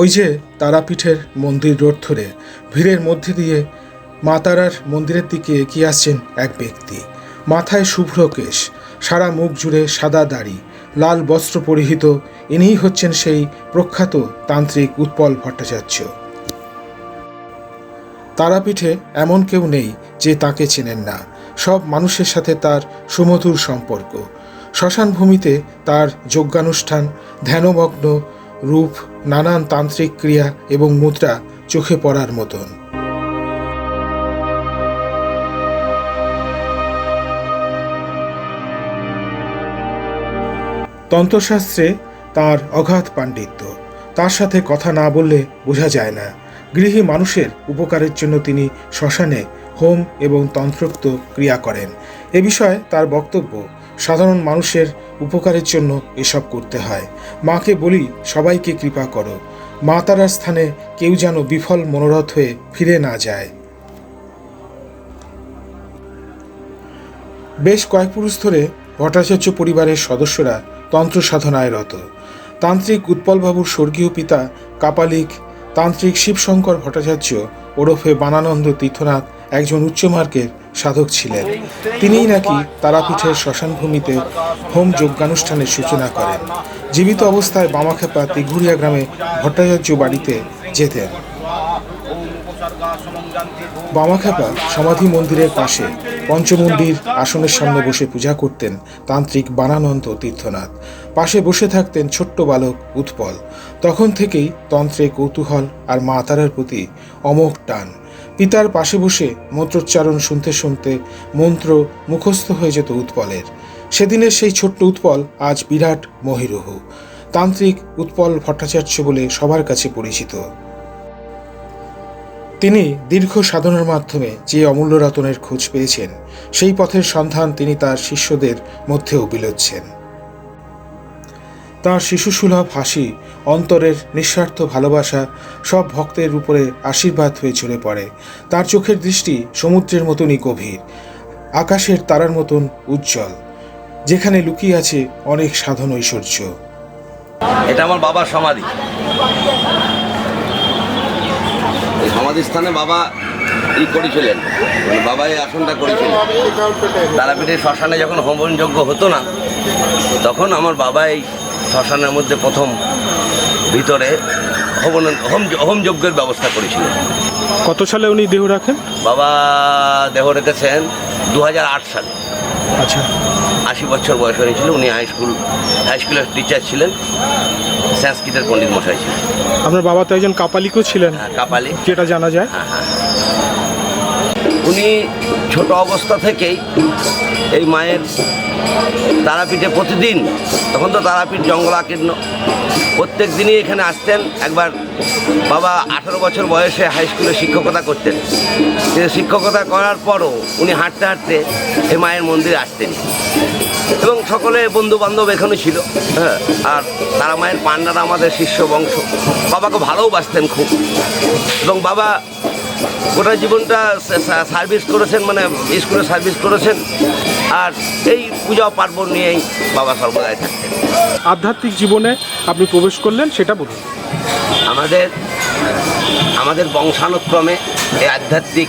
ওই যে তারাপীঠের মন্দির রোড ধরে, ভিড়ের মধ্যে দিয়ে মা তারার মন্দিরের দিকে এগিয়ে আসছেন এক ব্যক্তি। মাথায় শুভ্র কেশ, সারা মুখ জুড়ে সাদা দাড়ি, লাল বস্ত্র পরিহিত, ইনিই হচ্ছেন সেই প্রখ্যাত তান্ত্রিক উৎপল ভট্টাচার্য। তারাপীঠে এমন কেউ নেই যে তাকে চেনেন না। সব মানুষের সাথে তার সুমধুর সম্পর্ক। শ্মশান ভূমিতে তার যজ্ঞানুষ্ঠান, ধ্যানমগ্ন রূপ নানান তান্ত্রিক ক্রিয়া এবং মুদ্রা চোখে পড়ার মতন। তন্ত্রশাস্ত্রে তার অগাধ পাণ্ডিত্য। তার সাথে কথা না বললে বোঝা যায় না। গৃহী মানুষের উপকারের জন্য তিনি শ্মশানে হোম এবং তন্ত্রোক্ত ক্রিয়া করেন। এ বিষয়ে তার বক্তব্য, সাধারণ মানুষের উপকারের জন্য এসব করতে হয়। মাকে বলি, সবাইকে কৃপা করো। মা তারার স্থানে কেউ যেন বিফল মনোরথ হয়ে ফিরে না যায়। বেশ কয়েক পুরুষ ধরে ভট্টাচার্য পরিবারের সদস্যরা তন্ত্র সাধনায় রত। তান্ত্রিক উৎপলবাবুর স্বর্গীয় পিতা কাপালিক, তান্ত্রিক শিবশঙ্কর ভট্টাচার্য ওরফে বানানন্দ তীর্থনাথ একজন উচ্চমার্গের সাধক ছিলেন। তিনিই নাকি তারাপীঠের শ্মশানভূমিতে হোম যজ্ঞানুষ্ঠানের সূচনা করেন। জীবিত অবস্থায় বামাখেপা তিঘুরিয়া গ্রামে ভট্টাচার্য বাড়িতে যেতেন। বামাখ্যাপা সমাধি মন্দিরের পাশে পঞ্চমন্দির আসনের সামনে বসে পূজা করতেন তান্ত্রিক বানানন্দ তীর্থনাথ। পাশে বসে থাকতেন ছোট্ট বালক উৎপল। তখন থেকেই তন্ত্রে কৌতূহল আর মা তারার প্রতি অমোঘ টান। পিতার পাশে বসে মন্ত্রোচ্চারণ শুনতে শুনতে মন্ত্র মুখস্থ হয়ে যেত উৎপলের। সেদিনের সেই ছোট্ট উৎপল আজ বিরাট মহিরুহ। তান্ত্রিক উৎপল ভট্টাচার্য বলে সবার কাছে পরিচিত। তিনি দীর্ঘ সাধনার মাধ্যমে যে অমূল্য রতনের খোঁজ পেয়েছেন, সেই পথের সন্ধান তিনি তার শিষ্যদের মধ্যেও বিলোচ্ছেন। তাঁর শিশুসুলভ হাসি, অন্তরের নিঃস্বার্থ ভালোবাসা, সব ভক্তের উপরে আশীর্বাদ হয়ে ঝরে পড়ে। তার চোখের দৃষ্টি সমুদ্রের মতনই গভীর, আকাশের তারার মতন উজ্জ্বল, যেখানে লুকিয়ে আছে অনেক সাধন ঐশ্বর্য। এটা আমার বাবার সমাধি। এই সমাধিস্থানে বাবা ই করেছিলেন মানে বাবা এই আসনটা করেছিলেন। তারাপীঠের শ্মশানে যখন হোমন যজ্ঞ হতো না, তখন আমার বাবা এই শ্মশানের মধ্যে প্রথম ভিতরে হোম হোম যজ্ঞের ব্যবস্থা করেছিলেন। কত সালে উনি দেহ রাখেন? বাবা দেহ রেখেছেন দু হাজার আট সালে। আচ্ছা। আশি বছর বয়স হয়েছিল উনি হাই স্কুল হাই স্কুলের টিচার ছিলেন সংস্কৃতের পণ্ডিত মশাই ছিলেন। আপনার বাবা তো একজন কাপালিকও ছিলেন হ্যাঁ, কাপালি। যেটা জানা যায়। উনি ছোট অবস্থা থেকেই এই মায়ের তারাপীঠে প্রতিদিন, তখন তো তারাপীঠ জঙ্গলাকীর্ণ। প্রত্যেক দিনই এখানে আসতেন, একবার বাবা আঠারো বছর বয়সে হাই স্কুলে শিক্ষকতা করতেন। শিক্ষকতা করার পরও উনি হাঁটতে হাঁটতে এই মায়ের মন্দিরে আসতেন। এবং সকলে বন্ধু বান্ধব এখানে ছিল হ্যাঁ আর তারা মায়ের পান্ডারা আমাদের শিষ্য, বংশ, বাবাকে ভালোবাসতেন খুব। এবং বাবা গোটা জীবনটা সার্ভিস করেছেন মানে স্কুলে সার্ভিস করেছেন আর এই পূজা পার্বণ নিয়েই বাবা সর্বদাই থাকতেন। আধ্যাত্মিক জীবনে আপনি প্রবেশ করলেন সেটা বলুন। আমাদের আমাদের বংশানুক্রমে এই আধ্যাত্মিক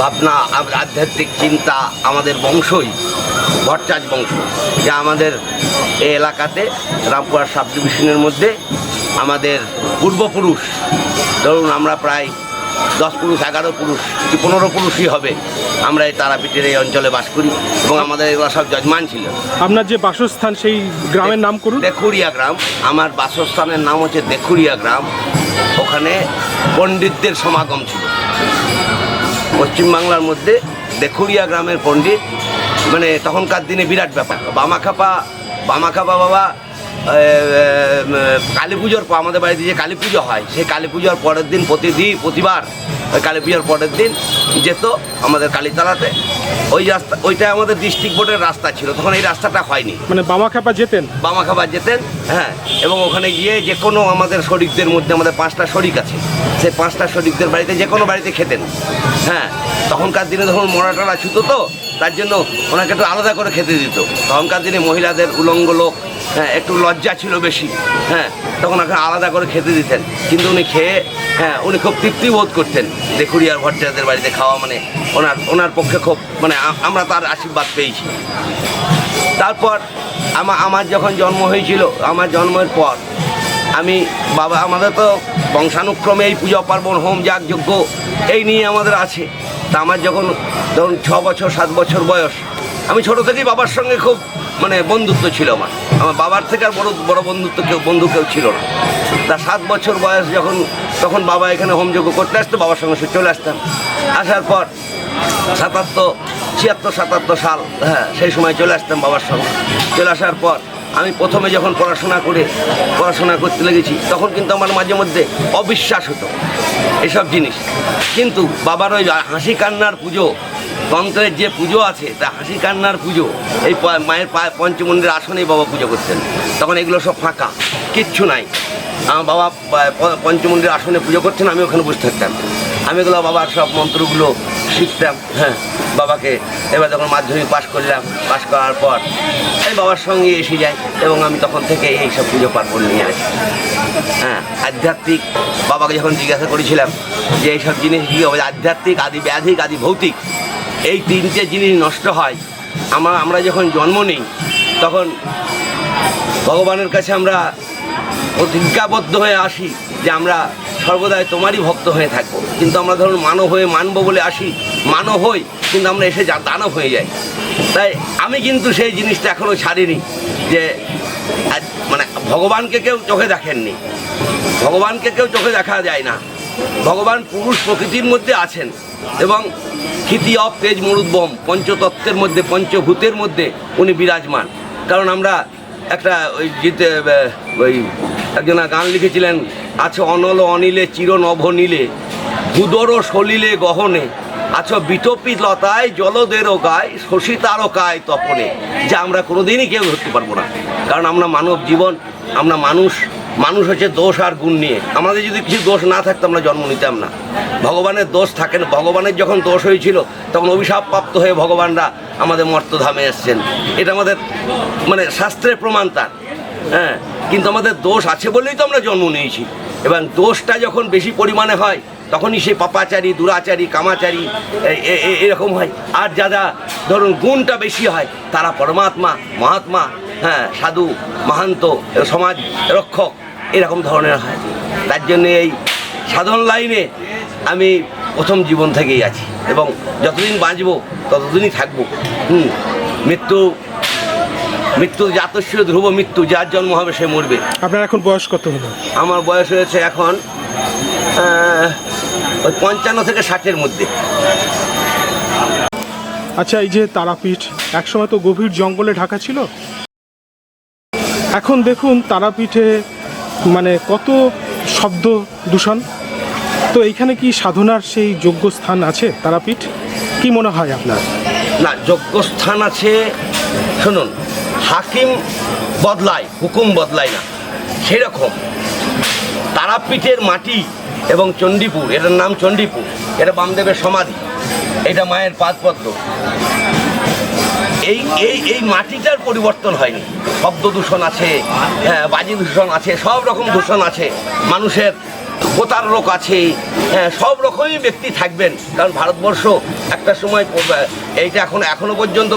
ভাবনা আধ্যাত্মিক চিন্তা আমাদের বংশই ভট্টাচ বংশ যা আমাদের এই এলাকাতে রামপুরার সাব ডিভিশনের মধ্যে আমাদের পূর্বপুরুষ। ধরুন আমরা প্রায় দশ পুরুষ এগারো পুরুষ কি পনেরো পুরুষই হবে। আমরা এই তারাপীঠের এই অঞ্চলে বাস করি এবং আমাদের এগুলো সব যজমান ছিল। আপনার যে বাসস্থান সেই গ্রামের নাম করুন। দেখুরিয়া গ্রাম। আমার বাসস্থানের নাম হচ্ছে দেখুরিয়া গ্রাম। ওখানে পণ্ডিতদের সমাগম ছিল। পশ্চিমবাংলার মধ্যে দেখুরিয়া গ্রামের পণ্ডিত মানে তখনকার দিনে বিরাট ব্যাপার। বামাখাপা বামাখাপা বাবা কালী পুজোর পর আমাদের বাড়িতে যে কালী পুজো হয় সেই কালী পুজোর পরের দিন প্রতিদিন প্রতিবার ওই কালী পুজোর পরের দিন যেত আমাদের কালীতলাতে। ওই রাস্তা ওইটা আমাদের ডিস্ট্রিক্ট বোর্ডের রাস্তা ছিল তখন এই রাস্তাটা হয়নি। মানে বামাখ্যাপা যেতেন? বামা খাবার যেতেন হ্যাঁ এবং ওখানে গিয়ে যে কোনো আমাদের শরিকদের মধ্যে আমাদের পাঁচটা শরিক আছে সেই পাঁচটা শরিকদের বাড়িতে যে কোনো বাড়িতে খেতেন হ্যাঁ। তখনকার দিনে ধরুন মরা টরা ছুতো তো তার জন্য ওনাকে একটু আলাদা করে খেতে দিত। তখনকার দিনে মহিলাদের উলঙ্গ লোক হ্যাঁ একটু লজ্জা ছিল বেশি হ্যাঁ তখন ওখানে আলাদা করে খেতে দিতেন। কিন্তু উনি খেয়ে হ্যাঁ উনি খুব তৃপ্তি বোধ করতেন দেখুরিয়ার ভট্টাচার্যের বাড়িতে খাওয়া মানে ওনার ওনার পক্ষে খুব মানে আমরা তার আশীর্বাদ পেয়েছি। তারপর আমার আমার যখন জন্ম হয়েছিল, আমার জন্মের পর আমি বাবা, আমাদের তো বংশানুক্রমে এই পুজো পার্বণ, হোম যাগ যজ্ঞ এই নিয়ে আমাদের আছে। তা আমার যখন ধরুন ছ বছর, সাত বছর বয়স, আমি ছোট থেকেই বাবার সঙ্গে খুব মানে বন্ধুত্ব ছিল আমার। আমার বাবার থেকে আর বড় বড় বন্ধুত্ব কেউ, বন্ধু কেউ ছিল না। তা সাত বছর বয়স যখন, তখন বাবা এখানে হোমযজ্ঞ করতে আসতো, বাবার সঙ্গে সে চলে আসতাম। আসার পর সাতাত্তর, ছিয়াত্তর, সাতাত্তর সাল হ্যাঁ সেই সময় চলে আসতাম বাবার সঙ্গে। চলে আসার পর আমি প্রথমে যখন পড়াশোনা করে পড়াশোনা করতে লেগেছি, তখন কিন্তু আমার মাঝে মধ্যে অবিশ্বাস হতো এসব জিনিস। কিন্তু বাবার ওই হাসি কান্নার পুজো, তন্ত্রের যে পুজো আছে, তা হাসি কান্নার পুজো, এই মায়ের পঞ্চমন্দির আসনেই বাবা পুজো করতেন। তখন এগুলো সব ফাঁকা, কিচ্ছু নাই। আমার বাবা পঞ্চমন্দির আসনে পুজো করছেন আমি ওখানে বসে থাকতাম। আমি এগুলো বাবার সব মন্ত্রগুলো শিখতাম হ্যাঁ বাবাকে। এবার যখন মাধ্যমিক পাশ করলাম, পাশ করার পর এই বাবার সঙ্গে এসে যাই এবং আমি তখন থেকে এই সব পুজো পার্বণ নিয়ে আসি। হ্যাঁ আধ্যাত্মিক, বাবাকে যখন জিজ্ঞাসা করেছিলাম যে এইসব জিনিস কী হবে, আধ্যাত্মিক, আদি ব্যাধিক, আদি ভৌতিক, এই তিনটে জিনিস নষ্ট হয়। আমরা আমরা যখন জন্ম নিই, তখন ভগবানের কাছে আমরা প্রতিজ্ঞাবদ্ধ হয়ে আসি যে আমরা সর্বদাই তোমারই ভক্ত হয়ে থাকব। কিন্তু আমরা ধরুন মানব হয়ে মানবো বলে আসি, মানব হই, কিন্তু আমরা এসে যা দানব হয়ে যাই। তাই আমি কিন্তু সেই জিনিসটা এখনও ছাড়িনি যে মানে ভগবানকে কেউ চোখে দেখেননি। ভগবানকে কেউ চোখে দেখা যায় না। ভগবান পুরুষ প্রকৃতির মধ্যে আছেন এবং ক্ষিতি অপ তেজ মরুদ্বম, পঞ্চতত্ত্বের মধ্যে, পঞ্চভূতের মধ্যে উনি বিরাজমান। কারণ আমরা একটা ওই ওই একজনা গান লিখেছিলেন, আছে অনল অনিলে, চির নভ নীলে ভুদর সলিলে গহনে, আছো বিটপি লতায় জলদের গায় শশী তারকায় তপনে যা আমরা কোনোদিনই কেউ ধরতে পারব না। কারণ আমরা মানব জীবন, আমরা মানুষ মানুষ হচ্ছে দোষ আর গুণ নিয়ে। আমাদের যদি কিছু দোষ না থাকতো, আমরা জন্ম নিতাম না। ভগবানের দোষ থাকে না ভগবানের যখন দোষ হয়েছিল, তখন অভিশাপ প্রাপ্ত হয়ে ভগবানরা আমাদের মর্তধামে এসছেন। এটা আমাদের মানে শাস্ত্রের প্রমাণ তার। হ্যাঁ কিন্তু আমাদের দোষ আছে বলেই তো আমরা জন্ম নিয়েছি। এবং দোষটা যখন বেশি পরিমাণে হয়, তখনই সে পাপাচারী, দুরাচারী, কামাচারী এরকম হয়। আর যারা ধরুন গুণটা বেশি হয়, তারা পরমাত্মা, মহাত্মা হ্যাঁ সাধু, মাহান্ত, সমাজ রক্ষক, এরকম ধরনের হয়। তার জন্যে এই সাধন লাইনে আমি প্রথম জীবন থেকেই আছি এবং যতদিন বাঁচবো, ততদিনই থাকব। হুম, মৃত্যু মৃত্যু জাতস্য ধ্রুব মৃত্যু যার জন্ম হবে সে মরবে। আপনার এখন বয়স কত হলো? আমার বয়স হয়েছে এখন ওই পঞ্চান্ন থেকে ষাটের মধ্যে। আচ্ছা এই যে তারাপীঠ একসময় তো গভীর জঙ্গলে ঢাকা ছিল। এখন দেখুন তারাপীঠে মানে কত শব্দ দূষণ। তো এইখানে কি সাধনার সেই যোগ্য স্থান আছে তারাপীঠ? কি মনে হয় আপনার? না যোগ্য স্থান আছে শুনুন হাকিম বদলায়, হুকুম বদলায় না। সেরকম। তারাপীঠের মাটি এবং চণ্ডীপুর, এটার নাম চণ্ডীপুর, এটা বামদেবের সমাধি, এটা মায়ের পাদপদ্ম। এই এই এই মাটিটার পরিবর্তন হয়নি। শব্দ দূষণ আছে হ্যাঁ বাজি দূষণ আছে, সব রকম দূষণ আছে। মানুষের প্রতারক আছে হ্যাঁ সব রকমই ব্যক্তি থাকবেন। কারণ ভারতবর্ষ একটা সময়, এইটা এখন, এখনও পর্যন্ত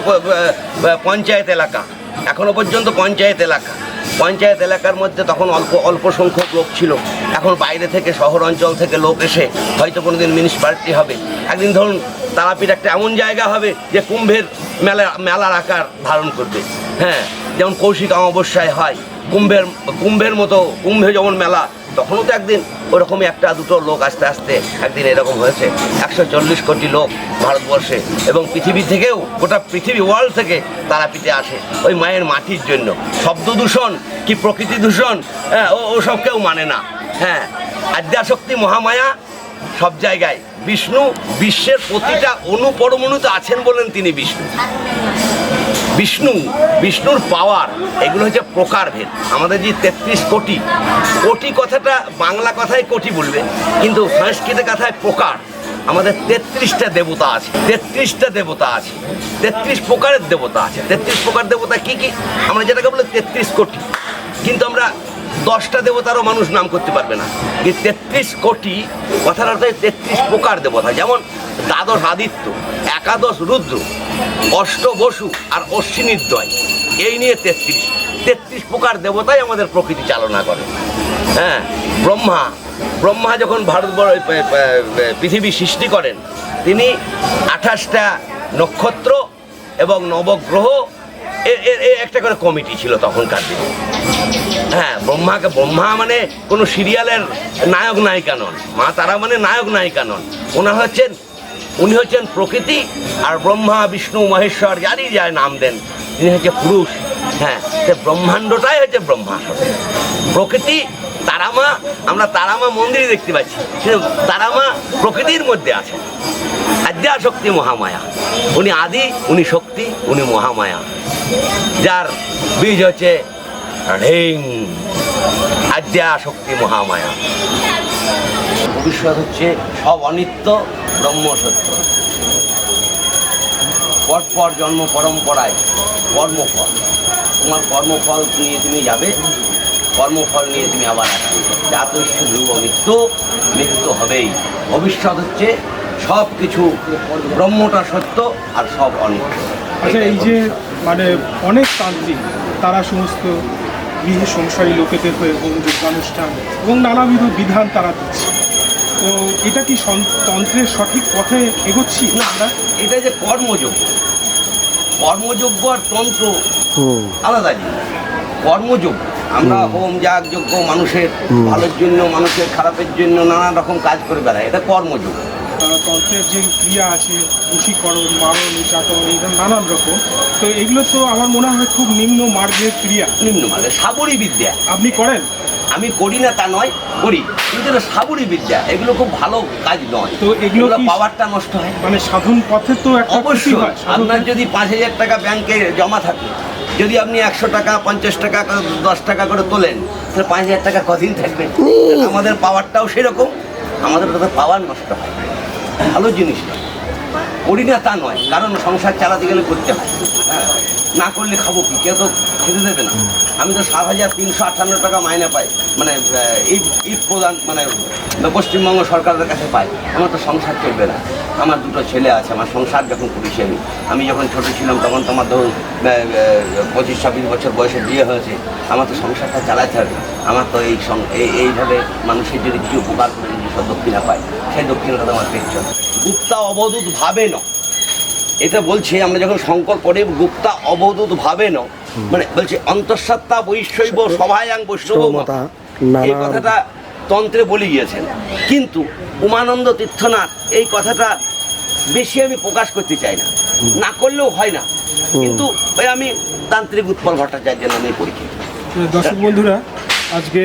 পঞ্চায়েত এলাকা। এখনও পর্যন্ত পঞ্চায়েত এলাকা। পঞ্চায়েত এলাকার মধ্যে তখন অল্প অল্প সংখ্যক লোক ছিল। এখন বাইরে থেকে শহর অঞ্চল থেকে লোক এসে হয়তো কোনো দিন মিউনিসিপ্যালিটি হবে। একদিন ধরুন তারাপীঠ একটা এমন জায়গা হবে যে কুম্ভের মেলা, মেলার আকার ধারণ করবে। হ্যাঁ যেমন কৌশিক অমাবস্যায় হয়। কুম্ভের কুম্ভের মতো, কুম্ভে যেমন মেলা তখনও তো একদিন ওরকমই একটা দুটো লোক আস্তে আস্তে একদিন এরকম হয়েছে। একশো চল্লিশ কোটি লোক ভারতবর্ষে এবং পৃথিবী থেকেও, গোটা পৃথিবী ওয়ার্ল্ড থেকে তারাপীঠে আসে ওই মায়ের মাটির জন্য। শব্দ দূষণ কি প্রকৃতি দূষণ? হ্যাঁ ও ওসব কেউ মানে না। হ্যাঁ আদ্যাশক্তি মহামায়া সব জায়গায়। বিষ্ণু বিশ্বের প্রতিটা অনুপরমাণুতে আছেন বলেন তিনি বিষ্ণু। বিষ্ণু, বিষ্ণুর পাওয়ার এগুলো হচ্ছে প্রকারভেদ। আমাদের যে তেত্রিশ কোটি কোটি কথাটা বাংলা কথায় কোটি বলবে, কিন্তু সংস্কৃত কথায় প্রকার। আমাদের তেত্রিশটা দেবতা আছে, তেত্রিশটা দেবতা আছে, তেত্রিশ প্রকারের দেবতা আছে। তেত্রিশ প্রকার দেবতা কি কি? আমরা যেটাকে বলি তেত্রিশ কোটি। কিন্তু আমরা দশটা দেবতারও মানুষ নাম করতে পারবে না। যে তেত্রিশ কোটি, কথার অর্থ তেত্রিশ প্রকার দেবতা। যেমন দ্বাদশ আদিত্য, একাদশ রুদ্র, অষ্ট বসু আর অশ্বিনীদ্বয় এই নিয়ে তেত্রিশ। তেত্রিশ প্রকার দেবতাই আমাদের প্রকৃতি চালনা করে। হ্যাঁ ব্রহ্মা। ব্রহ্মা যখন ভারতবর্ষ পৃথিবী সৃষ্টি করেন, তিনি আঠাশটা নক্ষত্র এবং নবগ্রহ একটা করে কমিটি ছিল তখনকার দিনে। হ্যাঁ ব্রহ্মাকে, ব্রহ্মা মানে কোনো সিরিয়ালের নায়ক, নায়িকা নন। মা তারা মানে নায়ক, নায়িকা নন। ওনার হচ্ছেন, উনি হচ্ছেন প্রকৃতি আর ব্রহ্মা, বিষ্ণু, মহেশ্বর, যারই যায় নাম দেন, তিনি হচ্ছে পুরুষ। হ্যাঁ সে ব্রহ্মাণ্ডটাই হচ্ছে ব্রহ্মা প্রকৃতি, তারামা, আমরা তারামা মন্দিরে দেখতে পাচ্ছি। কিন্তু তারামা প্রকৃতির মধ্যে আছে। আদ্যা শক্তি মহামায়া। উনি আদি, উনি শক্তি, উনি মহামায়া। যার বীজ হচ্ছে রিং আদ্যা শক্তি মহামায়া। ভবিষ্যৎ হচ্ছে সব অনিত্য, ব্রহ্ম সত্য। পরপর জন্ম পরম্পরায় কর্মফল। তোমার কর্মফল নিয়ে তুমি যাবে, কর্মফল নিয়ে তুমি আবার আসবে। যাত ধ্রুব মৃত্যু মৃত্যু হবেই। ভবিষ্যৎ হচ্ছে সব কিছু ব্রহ্মটা সত্য আর সব অনিত্য। আচ্ছা এই যে মানে অনেক তান্ত্রিক তারা সমস্ত গৃহ সংসারী লোকেদের হয়ে অনুষ্ঠান এবং নানাবিধ বিধান তারা দিচ্ছে। তো এটা কি তন্ত্রের সঠিক পথে এগোচ্ছি? না আমরা এটা যে কর্মযোগ্য কর্মযোগ্য আর তন্ত্র আলাদা জিনিস। কর্মযোগ্য আমরা হোম। যাগ যজ্ঞ মানুষের ভালোর জন্য মানুষের খারাপের জন্য নানা রকম কাজ করে বেড়ায় এটা কর্মযোগ্য তন্ত্রের যে ক্রিয়া আছে বশীকরণ মারণ নিচাটন এই নানান রকম। তো এগুলো তো আমার মনে হয় খুব নিম্ন মার্গের ক্রিয়া। নিম্ন মানে সাবরী বিদ্যা আপনি করেন? আমি করি না তা নয় করি। কিন্তু এটা সাবরী বিদ্যা এগুলো খুব ভালো কাজ নয়। তো এগুলো পাওয়ারটা নষ্ট হয়। মানে সাধন পথে তো একটা অবশ্যই হয় আপনার যদি পাঁচ হাজার টাকা ব্যাংকে জমা থাকে যদি আপনি একশো টাকা পঞ্চাশ টাকা করে, দশ টাকা করে তোলেন তাহলে পাঁচ হাজার টাকা কদিন থাকবে? আমাদের পাওয়ারটাও সেরকম আমাদের তো পাওয়ার নষ্ট হয়। ভালো জিনিস না। করি না তা নয়, কারণ সংসার চালাতে গেলে করতে হয়। হ্যাঁ না করলে খাব কি? কেউ তো খেতে দেবে না। আমি তো সাত হাজার তিনশো আটান্ন টাকা মাইনে পাই মানে এই এই প্রধান মানে পশ্চিমবঙ্গ সরকারের কাছে পাই। আমার তো সংসার চলবে না। আমার দুটো ছেলে আছে, আমার সংসার যখন করেছি আমি আমি যখন ছোট ছিলাম, তখন তো আমার ধরুন পঁচিশ ছাব্বিশ বছর বয়সে বিয়ে হয়েছে। আমার তো সংসারটা চালাতে হবে। আমার তো এই- এইভাবে মানুষের যদি কিছু উপকার করে সব দক্ষিণা পায় সেই দক্ষিণাটা আমার পেট গুপ্তা অবধূত ভাবে না এটা বলছে আমরা যখন শঙ্কর পড়ে গুপ্তা অবধূত ভাবে ন মানে বলছে অন্তঃসত্ত্বা বৈশৈব সভায়াং বৈষ্ণব এই কথাটা তন্ত্রে বলে গিয়েছেন। কিন্তু উমানন্দ তীর্থনাথ এই কথাটা বেশি আমি প্রকাশ করতে চাই না। না করলেও হয় না। কিন্তু ওই আমি তান্ত্রিক উৎপল ভট্টাচার্যের নামে পরিচিত। দর্শক বন্ধুরা আজকে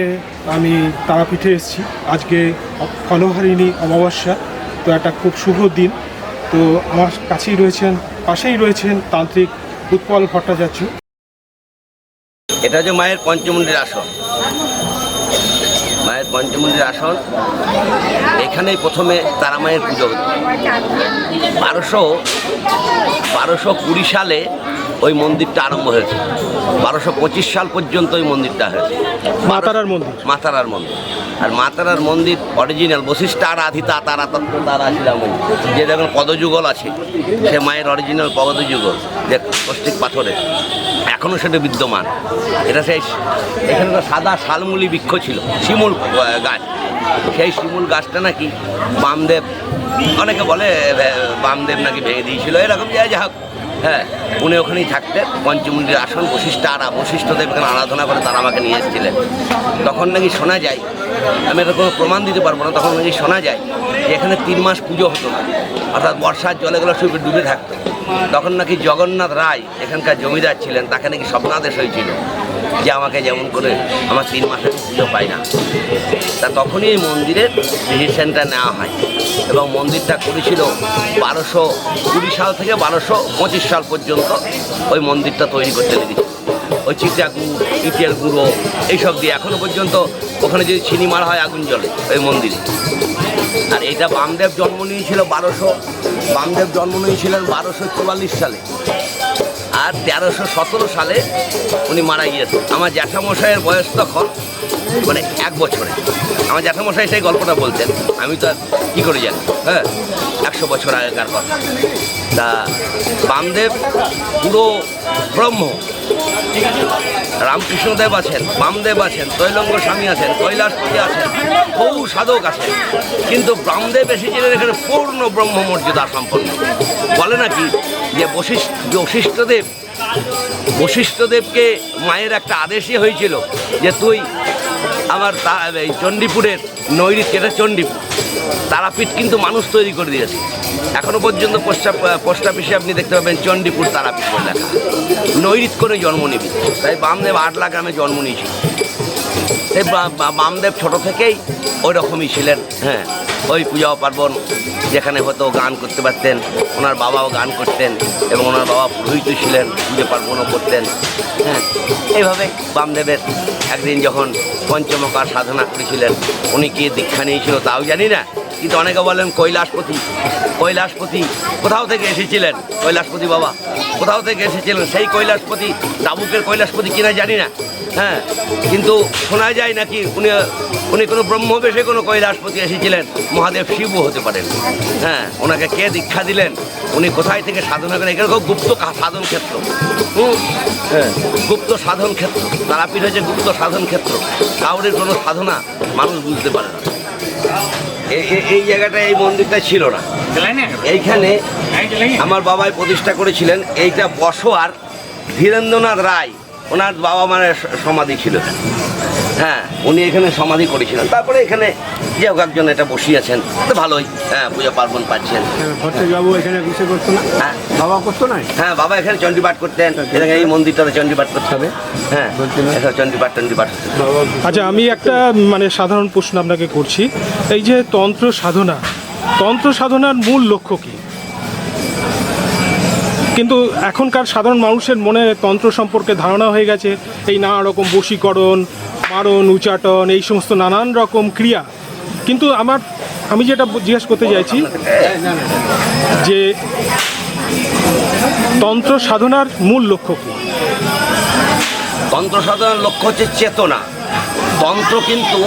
আমি তারাপীঠে এসেছি। আজকে ফলহারিণী অমাবস্যা, তো একটা খুব শুভ দিন। তো আমার কাছেই রয়েছেন, পাশেই রয়েছেন তান্ত্রিক উৎপল ভট্টাচার্য। এটা হচ্ছে মায়ের পঞ্চমুণ্ডির আসন। মায়ের পঞ্চমুণ্ডির আসন। এখানেই প্রথমে তারা মায়ের পুজো হতো। বারোশো বারোশো কুড়ি সালে ওই মন্দিরটা আরম্ভ হয়েছে। বারোশো পঁচিশ সাল পর্যন্ত ওই মন্দিরটা হয়েছে। মাতারার মন্দির। মাতারার মন্দির। আর মাতারার মন্দির অরিজিনাল বশিষ্ঠা আরাধিতা তারা তত্ত্ব তারা ছিলাম যে দেখুন পদযুগল আছে সে মায়ের অরিজিনাল পদযুগল যে কষ্টিক পাথরে। এখনও সেটা বিদ্যমান। এটা সেই এখানে তো সাদা শালমুলি বৃক্ষ ছিল শিমুল গাছ। সেই শিমুল গাছটা নাকি বামদেব অনেকে বলে বামদেব নাকি ভেঙে দিয়েছিল এরকম যাই যা হোক। হ্যাঁ উনি ওখানেই থাকতেন। পঞ্চমুন্ডির আসন বশিষ্ঠ আরা বশিষ্ঠদেব এখানে আরাধনা করে তারা আমাকে নিয়ে এসেছিলেন। তখন নাকি শোনা যায়, আমি এটা কোনো প্রমাণ দিতে পারব না, তখন নাকি শোনা যায় যে এখানে তিন মাস পুজো হতো না। অর্থাৎ বর্ষার জলেগুলো সব ডুবে থাকতো। তখন নাকি জগন্নাথ রায় এখানকার জমিদার ছিলেন, তাকে নাকি স্বপ্নাদেশ হয়েছিল। যে আমাকে যেমন করে আমার তিন মাসের পুজো পাই না। তা তখনই এই মন্দিরের ডিসিশনটা নেওয়া হয় এবং মন্দিরটা করেছিল বারোশো কুড়ি সাল থেকে বারোশো পঁচিশ সাল পর্যন্ত ওই মন্দিরটা তৈরি করতে লেগেছে। ওই চিটা গুড় ইটের গুঁড়ো এইসব দিয়ে এখনও পর্যন্ত ওখানে যদি চিনি মারা হয় আগুন জ্বলে ওই মন্দিরে। আর এটা বামদেব জন্ম নিয়েছিল বারোশো, বামদেব জন্ম নিয়েছিলেন বারোশো চুয়াল্লিশ সালে। আর তেরোশো সতেরো সালে উনি মারা গিয়েছেন। আমার জ্যাঠামশাইয়ের বয়স তখন মানে এক বছরে। আমার জ্যাঠামশাই সেই গল্পটা বলতেন, আমি তো কি করে জানি। হ্যাঁ একশো বছর আগেকার কথা। তা বামদেব পুরো ব্রহ্ম রামকৃষ্ণদেব আছেন, বামদেব আছেন, তৈলঙ্গ স্বামী আছেন, কৈলাসপতি আছেন, বহু সাধক আছেন। কিন্তু বামদেব এসেছিলেন এখানে পূর্ণ ব্রহ্ম মর্যাদা সম্পন্ন। বলে নাকি যে বশিষ্ঠ বশিষ্ঠদেব, বশিষ্ঠদেবকে মায়ের একটা আদেশই হয়েছিল যে তুই আমার চণ্ডীপুরের নৈরিত এটা চণ্ডীপুর। তারাপীঠ কিন্তু মানুষ তৈরি করে দিয়েছে। এখনও পর্যন্ত পোস্ট পোস্ট অফিসে আপনি দেখতে পাবেন চণ্ডীপুর তারাপীঠ বলে লেখা। নৈরিত করে জন্ম নেবে। তাই বামদেব আটলা গ্রামে জন্ম নিয়েছিল। সেই বামদেব ছোট থেকেই ওই রকমই ছিলেন হ্যাঁ। ওই পূজা পার্বণ যেখানে হয়তো গান করতে পারতেন, ওনার বাবাও গান করতেন এবং ওনার বাবা পুরোহিত ছিলেন, পুজো পার্বণও করতেন হ্যাঁ। এইভাবে বামদেবের একদিন যখন পঞ্চমকার সাধনা করেছিলেন, উনি কি দীক্ষা নিয়েছিল তাও জানি না কিন্তু অনেকে বলেন, কৈলাসপতি। কৈলাসপতি কোথাও থেকে এসেছিলেন? কৈলাসপতি বাবা, কোথাও থেকে এসেছিলেন? সেই কৈলাসপতি ডাবুকের কৈলাসপতি কিনা জানি না। হ্যাঁ কিন্তু শোনা যায় নাকি উনি উনি কোনো ব্রহ্মবেশে কোনো কৈলাসপতি এসেছিলেন। মহাদেব শিবও হতে পারেন। হ্যাঁ ওনাকে কে দীক্ষা দিলেন? উনি কোথায় থেকে সাধনা করেন? এখানে গুপ্ত সাধন ক্ষেত্র। হ্যাঁ গুপ্ত সাধন ক্ষেত্র। তারাপীঠ হচ্ছে গুপ্ত সাধন ক্ষেত্র। কাউরের কোনো সাধনা মানুষ বুঝতে পারে না। এই- জায়গাটা এই মন্দিরটা ছিল না। এইখানে আমার বাবাই প্রতিষ্ঠা করেছিলেন এইটা বসোয়ার ধীরেন্দ্রনাথ রায় ওনার বাবা মায়ের সমাধি ছিল। হ্যাঁ উনি এখানে সমাধি করেছিলেন। তারপরে এখানে যে হোক একজন এটা বসিয়েছেন তো ভালোই। হ্যাঁ পূজা পার্বণ পাচ্ছেন। ভট্টাচার্যবাবু এখানে বসে করতো না? হ্যাঁ। বাবা করতো না হ্যাঁ বাবা এখানে চণ্ডীপাঠ করতেন। এখানে এই মন্দিরটাতে চণ্ডীপাঠ করতে হবে। হ্যাঁ চণ্ডীপাঠ চণ্ডীপাঠ আচ্ছা আমি একটা মানে সাধারণ প্রশ্ন আপনাকে করছি। এই যে তন্ত্র সাধনা তন্ত্র সাধনার মূল লক্ষ্য কি? কিন্তু এখনকার সাধারণ মানুষের মনে তন্ত্র সম্পর্কে ধারণা হয়ে গেছে। এই নানা রকম বশীকরণ মারণ, উচাটন, এই সমস্ত নানান রকম ক্রিয়া। কিন্তু আমার, আমি যেটা জিজ্ঞেস করতে চাইছি, যে তন্ত্র সাধনার মূল লক্ষ্য কী? তন্ত্র সাধনার লক্ষ্য হচ্ছে চেতনা। তন্ত্র কিন্তু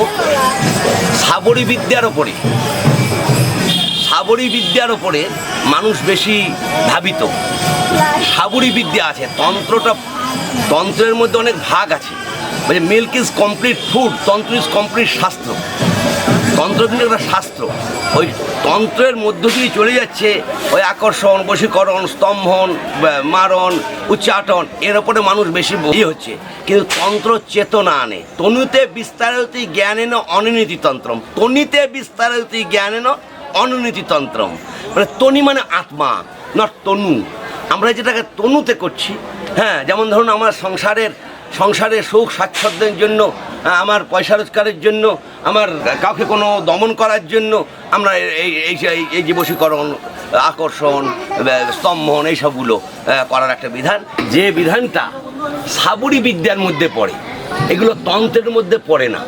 সাবরী বিদ্যার ওপরে, সাবরী বিদ্যার ওপরে মানুষ বেশি ভাবিত সাবরী বিদ্যা আছে, তন্ত্রটা, তন্ত্রের মধ্যে অনেক ভাগ আছে। মানে মিল্ক ইজ কমপ্লিট ফুড তন্ত্র ইজ কমপ্লিট শাস্ত্র। তন্ত্র কিন্তু একটা শাস্ত্র। ওই তন্ত্রের মধ্য দিয়ে চলে যাচ্ছে ওই আকর্ষণ, বশীকরণ, স্তম্ভন মারণ, উচ্চাটন, এর ওপরে মানুষ বেশি ইয়ে হচ্ছে। কিন্তু তন্ত্র চেতনা আনে। তনুতে বিস্তারিত জ্ঞানেন অনিনীতি তন্ত্রম। তনিতে বিস্তারিত জ্ঞানেন অনিনীতি তন্ত্রম। মানে তনি মানে আত্মা নট তনু। আমরা যেটাকে তনুতে করছি হ্যাঁ যেমন ধরুন আমার সংসারের সংসারের সুখ স্বাচ্ছন্দ্যের জন্য আমার পয়সা রোজগারের জন্য আমার কাউকে কোনো দমন করার জন্য আমরা এই এই এই- যে বশীকরণ আকর্ষণ স্তম্ভন এইসবগুলো করার একটা বিধান। যে বিধানটা সাবরী বিদ্যার মধ্যে পড়ে এগুলো তন্ত্রের মধ্যে পড়ে না।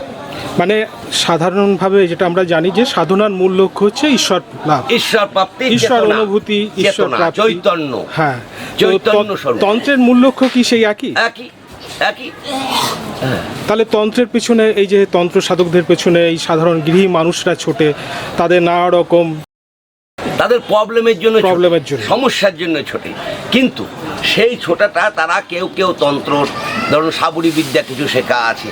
মানে সাধারণভাবে যেটা আমরা জানি যে সাধনার মূল লক্ষ্য হচ্ছে ঈশ্বর লাভ। ঈশ্বর প্রাপ্তি ঈশ্বর অনুভূতি ঈশ্বর চৈতন্য। হ্যাঁ। চৈতন্য তন্ত্রের মূল লক্ষ্য কি সেই একই? একই। একই। তাহলে তন্ত্রের পিছনে এই যে তন্ত্র সাধকদের পেছনে এই সাধারণ গৃহী মানুষরা ছোটে তাদের নানা রকম তাদের প্রবলেমের জন্য প্রবলেমের জন্য। সমস্যার জন্য ছোটে। কিন্তু সেই ছোটাটা তারা কেউ কেউ তন্ত্র ধরুন সাবুরি বিদ্যা কিছু শেখা আছে।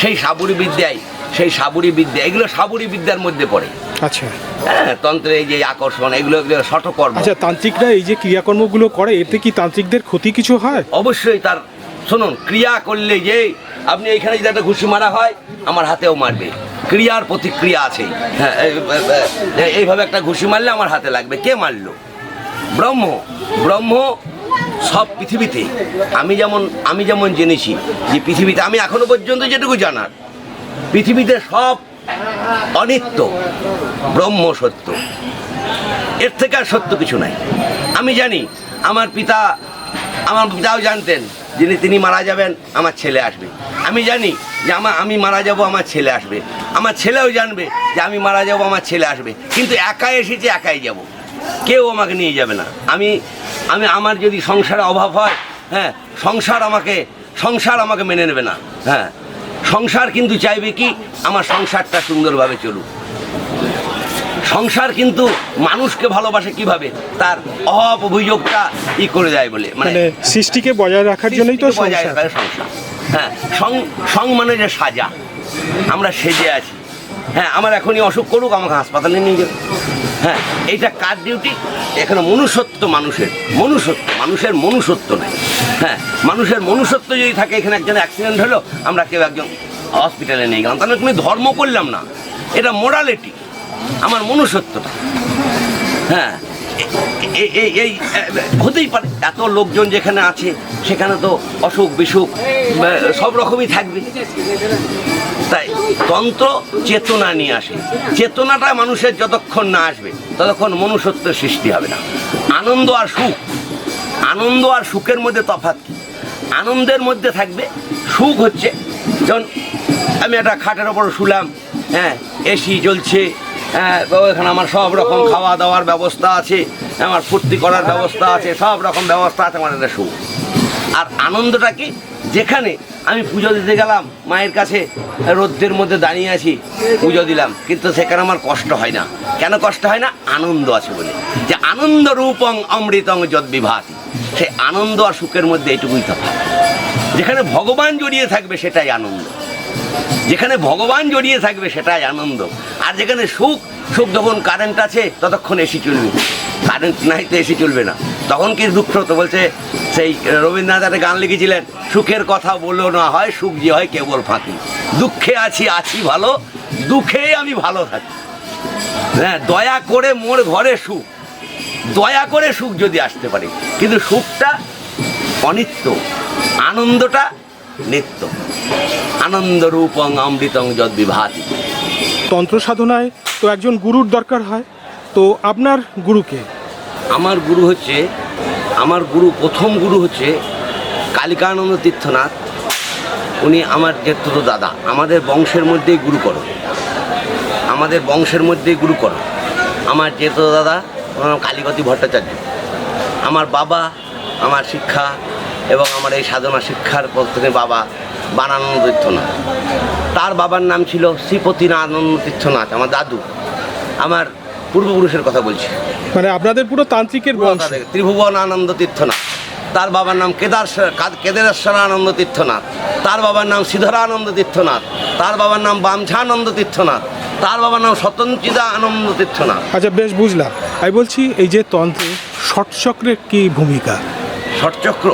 সেই সাবুরি বিদ্যায় সেই সাবুরি বিদ্যা এগুলো সাবুরি বিদ্যার মধ্যে পড়ে। আচ্ছা। হ্যাঁ তন্ত্রে এই যে আকর্ষণ এগুলো এগুলো শটকর্ম আচ্ছা তান্ত্রিকরা এই যে ক্রিয়াকর্মগুলো করে এতে কি তান্ত্রিকদের ক্ষতি কিছু হয়? অবশ্যই তার শুনুন, ক্রিয়া করলে যে আপনি এইখানে যদি একটা ঘুষি মারা হয়, আমার হাতেও মারবে। ক্রিয়ার প্রতিক্রিয়া আছে। হ্যাঁ এই- এই- এইভাবে একটা ঘুষি মারলে আমার হাতে লাগবে। কে মারলো? ব্রহ্ম। ব্রহ্ম সব পৃথিবীতে, আমি যেমন আমি যেমন জেনেছি যে পৃথিবীতে, আমি এখনও পর্যন্ত যেটুকু জানার, পৃথিবীতে সব অনিত্য, ব্রহ্ম সত্য। এর থেকে আর সত্য কিছু নাই। আমি জানি, আমার পিতা, আমার পিতাও জানতেন যিনি তিনি মারা যাবেন, আমার ছেলে আসবে। আমি জানি যে আমার আমি মারা যাব, আমার ছেলে আসবে। আমার ছেলেও জানবে যে আমি মারা যাব, আমার ছেলে আসবে। কিন্তু একাই এসেছে, একাই যাব। কেউ আমাকে নিয়ে যাবে না। আমি আমি, আমার যদি সংসারে অভাব হয় হ্যাঁ সংসার আমাকে সংসার আমাকে মেনে নেবে না হ্যাঁ। সংসার কিন্তু চাইবে কি, আমার সংসারটা সুন্দরভাবে চলুক। সংসার কিন্তু মানুষকে ভালোবাসে কীভাবে? তার অভাব অভিযোগটা ই করে দেয় বলে। মানে সৃষ্টিকে বজায় রাখার জন্যই তো বজায় রাখার সংসার। হ্যাঁ সং সং মানে যে সাজা। আমরা সেজে আছি। হ্যাঁ আমার এখনই অসুখ করুক আমাকে হাসপাতালে নিয়ে যাবে। হ্যাঁ এইটা কার ডিউটি এখানে মনুষ্যত্ব মানুষের। মনুষ্যত্ব মানুষের মনুষ্যত্ব নাই। হ্যাঁ মানুষের মনুষ্যত্ব যদি থাকে এখানে একজন অ্যাক্সিডেন্ট হলো আমরা কেউ একজন হসপিটালে নিয়ে গেলাম। তাহলে তুমি ধর্ম করলাম না। এটা মোরালিটি আমার মনুষ্যত্বটা হ্যাঁ এই এই হতেই পারে, এত লোকজন যেখানে আছে, সেখানে তো অসুখ, বিসুখ সব রকমই থাকবে। তাই তন্ত্র চেতনা নিয়ে আসে। চেতনাটা মানুষের যতক্ষণ না আসবে, ততক্ষণ মনুষ্যত্বের সৃষ্টি হবে না। আনন্দ আর সুখ। আনন্দ আর সুখের মধ্যে তফাৎ কি? আনন্দের মধ্যে থাকবে, সুখ হচ্ছে যেমন আমি একটা খাটের ওপর শুলাম হ্যাঁ এসি জ্বলছে হ্যাঁ এখানে আমার সব রকম খাওয়া দাওয়ার ব্যবস্থা আছে, আমার ফুর্তি করার ব্যবস্থা আছে, সব রকম ব্যবস্থা আছে আমার একটা সুখ। আর আনন্দটা কি? যেখানে আমি পুজো দিতে গেলাম, মায়ের কাছে রোদ্রের মধ্যে দাঁড়িয়ে আছি, পুজো দিলাম, কিন্তু সেখানে আমার কষ্ট হয় না। কেন কষ্ট হয় না? আনন্দ আছে বলে। যে আনন্দ রূপং অমৃতং যদ বিভাতি। সেই আনন্দ আর সুখের মধ্যে এইটুকুই তফাৎ যেখানে ভগবান জড়িয়ে থাকবে, সেটাই আনন্দ। যেখানে ভগবান জড়িয়ে থাকবে সেটাই আনন্দ। আর যেখানে সুখ সুখ যখন কারেন্ট আছে, ততক্ষণ এসি চলবে। কারেন্ট নাই তো এসি চলবে না। তখন কি দুঃখ তো বলছে, সেই রবীন্দ্রনাথ একটা গান লিখেছিলেন, সুখের কথা বলো না হয়, সুখ যে হয় কেবল ফাঁকি। দুঃখে আছি আছি ভালো, দুঃখে আমি ভালো থাকি। হ্যাঁ দয়া করে মোর ঘরে সুখ। দয়া করে সুখ যদি আসতে পারে। কিন্তু সুখটা অনিত্য। আনন্দটা নিত্য। আনন্দ রূপং অমৃতং যদ বিভাতি। তন্ত্র সাধনায় তো একজন গুরুর দরকার হয়। তো আপনার গুরুকে আমার গুরু হচ্ছে আমার গুরু প্রথম গুরু হচ্ছে কালিকানন্দ তীর্থনাথ। উনি আমার জেঠুতো দাদা। আমাদের বংশের মধ্যেই গুরু করো। আমাদের বংশের মধ্যেই গুরু করো। আমার জেঠু দাদা ওনার নাম কালীপতি ভট্টাচার্য। আমার বাবা আমার শিক্ষা এবং আমার এই সাধনা শিক্ষার প্রথমে বাবা বানানন্দ তীর্থনাথ তার বাবার নাম ছিল শ্রীপতি আনন্দ তীর্থনাথ আমার দাদু। আমার পূর্বপুরুষের কথা বলছি। মানে আপনাদের পুরো তান্ত্রিকের ত্রিভুবন আনন্দ তীর্থনাথ। তার বাবার নাম কেদার কেদারেশ্বর আনন্দ তীর্থনাথ। তার বাবার নাম শ্রীধরানন্দ তীর্থনাথ। তার বাবার নাম বামছানন্দ তীর্থনাথ। তার বাবার নাম স্বতন্ত্রিতা আনন্দ তীর্থনাথ। আচ্ছা বেশ বুঝলাম। আমি বলছি এই যে তন্ত্রে ষটচক্রের কি ভূমিকা? ষটচক্র?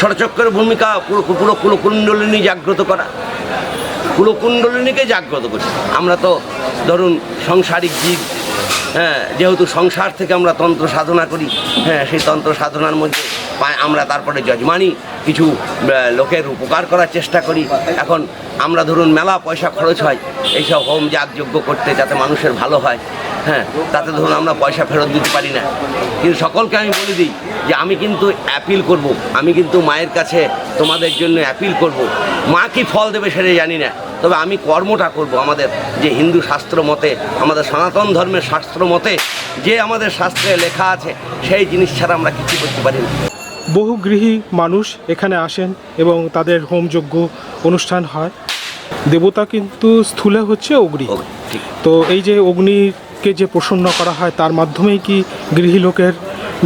ষটচক্রের ভূমিকা পুরো পুরো কুলকুণ্ডলিনী জাগ্রত করা। কুলকুণ্ডলিনীকে জাগ্রত করছে। আমরা তো ধরুন সংসারিক জীব হ্যাঁ যেহেতু সংসার থেকে আমরা তন্ত্র সাধনা করি হ্যাঁ সেই তন্ত্র সাধনার মধ্যে আমরা তারপরে যজমানি কিছু লোকের উপকার করার চেষ্টা করি। এখন আমরা ধরুন মেলা পয়সা খরচ হয়, এইসব হোম যাগযজ্ঞ করতে যাতে মানুষের ভালো হয় হ্যাঁ তাতে ধরুন আমরা পয়সা ফেরত দিতে পারি না। কিন্তু সকলকে আমি বলে দিই যে আমি কিন্তু অ্যাপিল করব, আমি কিন্তু মায়ের কাছে তোমাদের জন্য অ্যাপিল করব। মা কি ফল দেবে সেটা জানি না, তবে আমি কর্মটা করব আমাদের যে হিন্দু শাস্ত্র মতে, আমাদের সনাতন ধর্মের শাস্ত্র মতে, যে আমাদের শাস্ত্রে লেখা আছে, সেই জিনিস ছাড়া আমরা কিছু করতে পারি না। বহু গৃহী মানুষ এখানে আসেন এবং তাদের হোমযজ্ঞ অনুষ্ঠান হয়। দেবতা কিন্তু স্থূলে হচ্ছে অগ্নি। তো এই যে অগ্নিকে যে প্রসন্ন করা হয় তার মাধ্যমেই কি গৃহী লোকের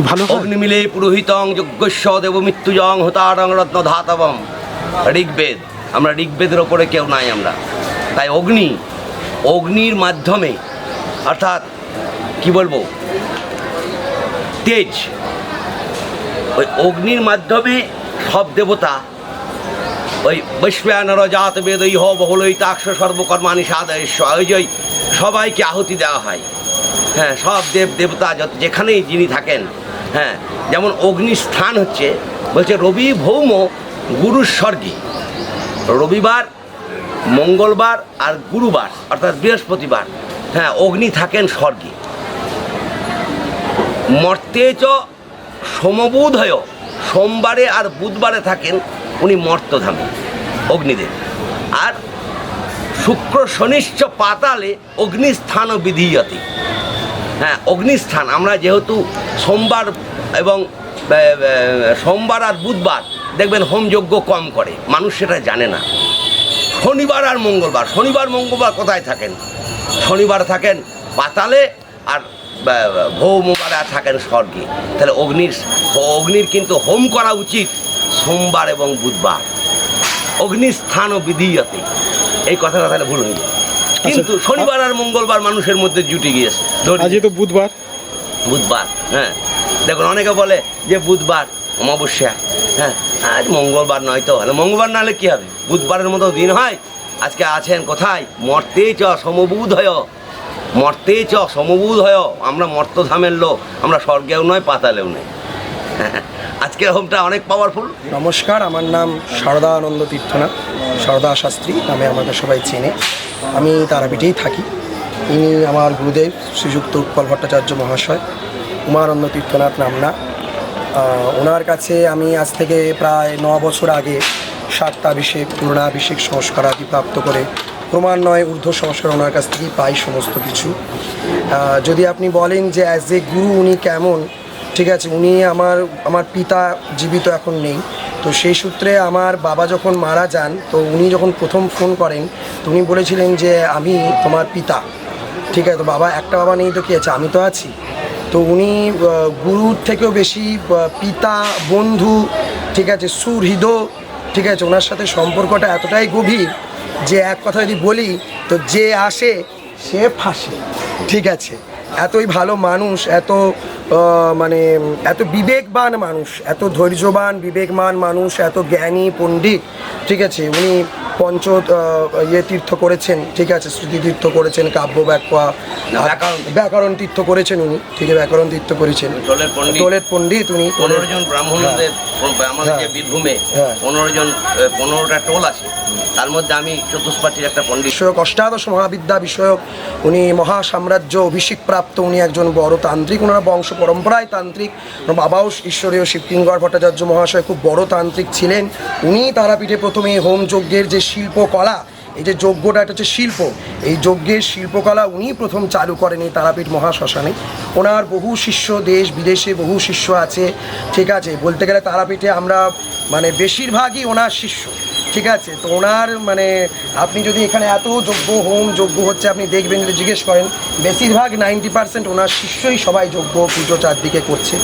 ভালো হয়? অগ্নিমিলে পুরোহিতং যজ্ঞস্য দেব মৃত্যুজং হতারং রত্ন ধাতবম ঋগ্বেদ আমরা ঋগ্বেদের ওপরে কেউ নাই আমরা। তাই অগ্নি অগ্নির মাধ্যমে অর্থাৎ কি বলব? তেজ ওই অগ্নির মাধ্যমে সব দেবতা, ওই বৈশ্বানর জাত বেদ ইহ বহুলৈতাক্ষ সর্বকর্মানি সাদয় ওই সবাইকে আহুতি দেওয়া হয়। হ্যাঁ সব দেব দেবতা যত যেখানেই যিনি থাকেন হ্যাঁ যেমন অগ্নি স্থান হচ্ছে, বলছে রবি ভৌম গুরুর স্বর্গে। রবিবার, মঙ্গলবার আর গুরুবার, অর্থাৎ বৃহস্পতিবার হ্যাঁ অগ্নি থাকেন স্বর্গে। মর্তেচ সমবোধয়। সোমবারে আর বুধবারে থাকেন উনি মর্তধামে, অগ্নিদেব। আর শুক্র শনিশ্চ পাতালে অগ্নিস্থান বিধীয়তে। হ্যাঁ অগ্নিস্থান, আমরা যেহেতু সোমবার এবং সোমবার আর বুধবার, দেখবেন হোমযজ্ঞ কম করে, মানুষ সেটা জানে না। শনিবার আর মঙ্গলবার, শনিবার, মঙ্গলবার কোথায় থাকেন? শনিবার থাকেন পাতালে আর ভৌমবারে থাকেন স্বর্গে। তাহলে অগ্নির অগ্নির কিন্তু হোম করা উচিত সোমবার এবং বুধবার। অগ্নির স্থান ও বিধিয়তে এই কথাটা তাহলে ভুল হয়ে যায়। কিন্তু শনিবার আর মঙ্গলবার মানুষের মধ্যে জুটে গিয়েছে। আজকে তো বুধবার। বুধবার হ্যাঁ। দেখুন অনেকে বলে যে বুধবার অমাবস্যা হ্যাঁ। আজ মঙ্গলবার নয় তো। হলে মঙ্গলবার না হলে কী হবে? বুধবারের মতো দিন হয়। আজকে আছেন কোথায়? মর্তে চ সমবুধ হয় মর্তে চ সমবুধ হয়। আমরা মর্তধামের লোক, আমরা স্বর্গেও নয়, পাতালেও নয়। আজকের হোমটা অনেক পাওয়ারফুল নমস্কার, আমার নাম শারদা আনন্দ তীর্থনাথ। শারদা শাস্ত্রী নামে আমাকে সবাই চেনে। আমি তারাপীঠেই থাকি। ইনি আমার গুরুদেব শ্রীযুক্ত উৎপল ভট্টাচার্য মহাশয়। উমানন্দ তীর্থনাথ নামনা ওনার কাছে আমি আজ থেকে প্রায় ন বছর আগে সাতটা সাতটাভিষেক পূর্ণাভিষেক সংস্কার আদি প্রাপ্ত করে ক্রমান্বয়ে ঊর্ধ্ব সংস্কার ওনার কাছ থেকেই পাই সমস্ত কিছু। যদি আপনি বলেন যে অ্যাজ এ গুরু উনি কেমন, ঠিক আছে, উনি আমার আমার পিতা জীবিত এখন নেই। তো সেই সূত্রে আমার বাবা যখন মারা যান, তো উনি যখন প্রথম ফোন করেন, তো উনি বলেছিলেন যে আমি তোমার পিতা। ঠিক আছে, তো বাবা, একটা বাবা নেই তো কী আছে? আমি তো আছি। তো উনি গুরুর থেকেও বেশি পিতা, বন্ধু, ঠিক আছে সুহৃদ ঠিক আছে, ওনার সাথে সম্পর্কটা এতটাই গভীর যে এক কথা যদি বলি, তো যে আসে, সে ফাঁসে। ঠিক আছে। এতই ভালো মানুষ, এত মানে এত বিবেকবান মানুষ, এত ধৈর্যবান, বিবেকমান মানুষ, এত জ্ঞানী, পণ্ডিত, ঠিক আছে। উনি পঞ্চ ইয়ে তীর্থ করেছেন ঠিক আছে স্মৃতি তীর্থ করেছেন কাব্য ব্যাখ্যা ব্যাকরণ। ব্যাকরণ তীর্থ করেছেন উনি ঠিক আছে ব্যাকরণ তীর্থ করেছেন টোলের পণ্ডিত। উনি পনেরো জন ব্রাহ্মণদের আমাদের যে হ্যাঁ। বীরভূমে হ্যাঁ। পনেরো জন পনেরোটা টোল আছে তার মধ্যে আমি চতুষ্পাটির একটা পণ্ডিত বিষয়ক অষ্টাদশ মহাবিদ্যা বিষয়ক উনি মহাসাম্রাজ্য অভিষেক প্রাপ্ত উনি একজন বড় তান্ত্রিক ওনারা বংশ পরম্পরায় তান্ত্রিক বাবাও ঈশ্বরীয় শিবকিঙ্কর ভট্টাচার্য মহাশয় খুব বড় তান্ত্রিক ছিলেন উনি তারাপীঠে প্রথমে হোম যজ্ঞের যে শিল্পকলা, এই যে যজ্ঞটা এটা হচ্ছে শিল্প, এই যজ্ঞের শিল্পকলা উনি প্রথম চালু করেন এই তারাপীঠ মহাশ্মশানে। ওনার বহু শিষ্য দেশ বিদেশে বহু শিষ্য আছে, ঠিক আছে? বলতে গেলে তারাপীঠে আমরা মানে বেশিরভাগই ওনার শিষ্য, ঠিক আছে? তো ওনার মানে আপনি যদি এখানে এত যোগ্য হোম যোগ্য হচ্ছে আপনি দেখবেন, যদি জিজ্ঞেস করেন, বেশিরভাগ নাইনটি পার্সেন্ট ওনার শিষ্যই সবাই যোগ্য পুজো চারদিকে করছে।